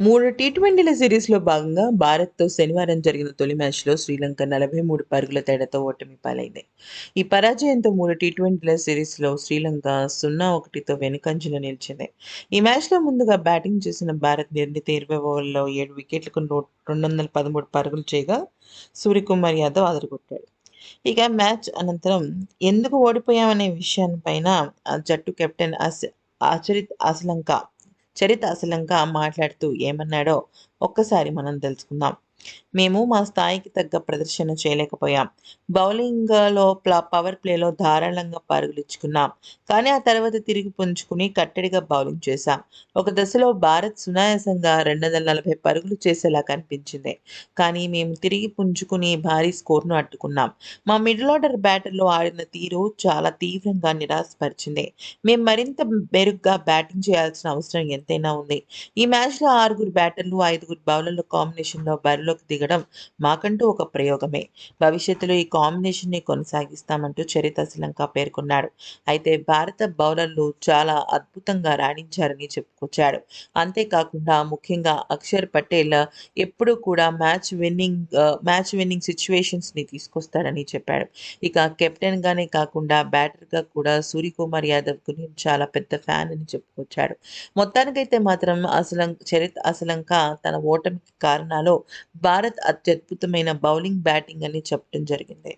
మూడు టీ ట్వంటీల సిరీస్లో భాగంగా భారత్తో శనివారం జరిగిన తొలి మ్యాచ్లో శ్రీలంక నలభై మూడు పరుగుల తేడాతో ఓటమి పాలైంది. ఈ పరాజయంతో మూడు టీ ట్వంటీల సిరీస్లో శ్రీలంక సున్నా ఒకటితో వెనుకంజలో నిలిచింది. ఈ మ్యాచ్లో ముందుగా బ్యాటింగ్ చేసిన భారత్ నిర్ణీత ఇరవై ఓవర్లలో ఏడు వికెట్లకు నూ రెండు వందల పదమూడు పరుగులు చేయగా సూర్యకుమార్ యాదవ్ అదరగొట్టాడు. ఇక మ్యాచ్ అనంతరం ఎందుకు ఓడిపోయామనే విషయాన్పైన ఆ జట్టు కెప్టెన్ ఆచరిత్ అసలంక చరిత అసలంగా మాట్లాడుతూ ఏమన్నాడో ఒక్కసారి మనం తెలుసుకుందాం. మేము మా స్థాయికి తగ్గ ప్రదర్శన చేయలేకపోయాం. బౌలింగ్లో ప్లా పవర్ ప్లేలో ధారాళంగా పరుగులు ఇచ్చుకున్నాం కానీ ఆ తర్వాత తిరిగి పుంజుకుని కట్టడిగా బౌలింగ్ చేశాం. ఒక దశలో భారత్ సునాయాసంగా రెండు వందల నలభై పరుగులు చేసేలా కనిపించింది. కానీ మేము తిరిగి పుంజుకుని భారీ స్కోర్ను అడ్డుకున్నాం. మా మిడిల్ ఆర్డర్ బ్యాటర్లో ఆడిన తీరు చాలా తీవ్రంగా నిరాశపరిచింది. మేము మరింత మెరుగ్గా బ్యాటింగ్ చేయాల్సిన అవసరం ఎంతైనా ఉంది. ఈ మ్యాచ్లో ఆరుగురు బ్యాటర్లు ఐదుగురు బౌలర్ల కాంబినేషన్లో రంగంలోకి దిగడం మాకంటూ ఒక ప్రయోగమే. భవిష్యత్తులో ఈ కాంబినేషన్ని కొనసాగిస్తామంటూ చరిత శ్రీలంక పేర్కొన్నాడు. అయితే భారత బౌలర్లు చాలా అద్భుతంగా రాణించారని చెప్పుకొచ్చాడు. అంతేకాకుండా ముఖ్యంగా అక్షర్ పటేల్ ఎప్పుడూ కూడా మ్యాచ్ విన్నింగ్ మ్యాచ్ విన్నింగ్ సిచ్యువేషన్స్ని తీసుకొస్తాడని చెప్పాడు. ఇక కెప్టెన్గానే కాకుండా బ్యాటర్గా కూడా సూర్యకుమార్ యాదవ్కు నేను చాలా పెద్ద ఫ్యాన్ అని చెప్పుకొచ్చాడు. మొత్తానికైతే మాత్రం అసలం చరిత్ అసలంక తన ఓటమికి కారణాలు భారత్ అత్యద్భుతమైన బౌలింగ్ బ్యాటింగ్ అని చెప్పడం జరిగింది.